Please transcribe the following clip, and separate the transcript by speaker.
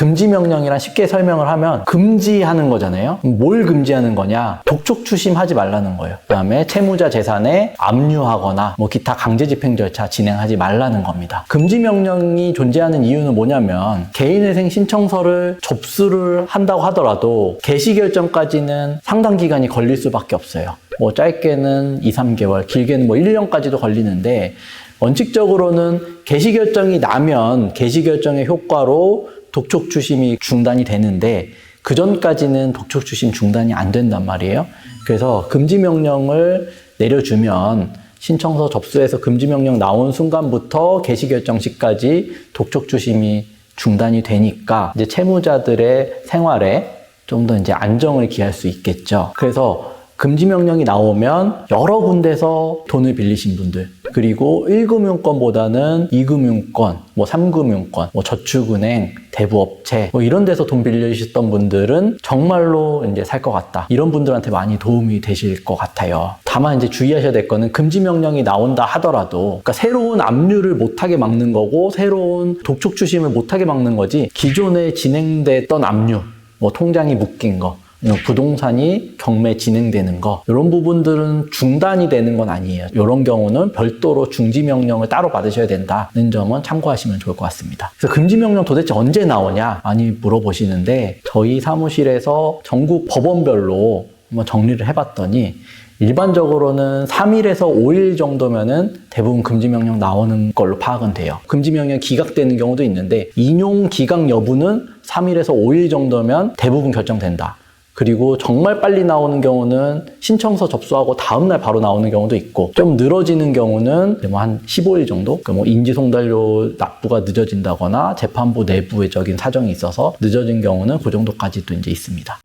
Speaker 1: 금지 명령이란 쉽게 설명을 하면 금지하는 거잖아요. 뭘 금지하는 거냐? 독촉 추심하지 말라는 거예요. 그다음에 채무자 재산에 압류하거나 뭐 기타 강제 집행 절차 진행하지 말라는 겁니다. 금지 명령이 존재하는 이유는 뭐냐면 개인회생 신청서를 접수를 한다고 하더라도 개시 결정까지는 상당 기간이 걸릴 수밖에 없어요. 뭐 짧게는 2, 3개월, 길게는 뭐 1년까지도 걸리는데 원칙적으로는 개시 결정이 나면 개시 결정의 효과로 독촉 추심이 중단이 되는데 그 전까지는 독촉 추심 중단이 안 된단 말이에요. 그래서 금지 명령을 내려주면 신청서 접수해서 금지 명령 나온 순간부터 개시 결정 시까지 독촉 추심이 중단이 되니까 이제 채무자들의 생활에 좀 더 이제 안정을 기할 수 있겠죠. 그래서 금지 명령이 나오면 여러 군데서 돈을 빌리신 분들 그리고 1금융권보다는 2금융권, 뭐 3금융권, 뭐 저축은행, 대부업체 뭐 이런 데서 돈 빌리셨던 분들은 정말로 이제 살 것 같다. 이런 분들한테 많이 도움이 되실 것 같아요. 다만 이제 주의하셔야 될 거는 금지 명령이 나온다 하더라도 그러니까 새로운 압류를 못하게 막는 거고 새로운 독촉 추심을 못하게 막는 거지 기존에 진행됐던 압류 뭐 통장이 묶인 거, 부동산이 경매 진행되는 거 이런 부분들은 중단이 되는 건 아니에요. 이런 경우는 별도로 중지 명령을 따로 받으셔야 된다는 점은 참고하시면 좋을 것 같습니다. 그래서 금지 명령 도대체 언제 나오냐 많이 물어보시는데 저희 사무실에서 전국 법원별로 한번 정리를 해봤더니 일반적으로는 3일에서 5일 정도면은 대부분 금지 명령 나오는 걸로 파악은 돼요. 금지 명령 기각되는 경우도 있는데 인용 기각 여부는 3일에서 5일 정도면 대부분 결정된다. 그리고 정말 빨리 나오는 경우는 신청서 접수하고 다음날 바로 나오는 경우도 있고 좀 늘어지는 경우는 뭐 한 15일 정도 그뭐 인지송달료 납부가 늦어진다거나 재판부 내부적인 사정이 있어서 늦어진 경우는 그 정도까지도 이제 있습니다.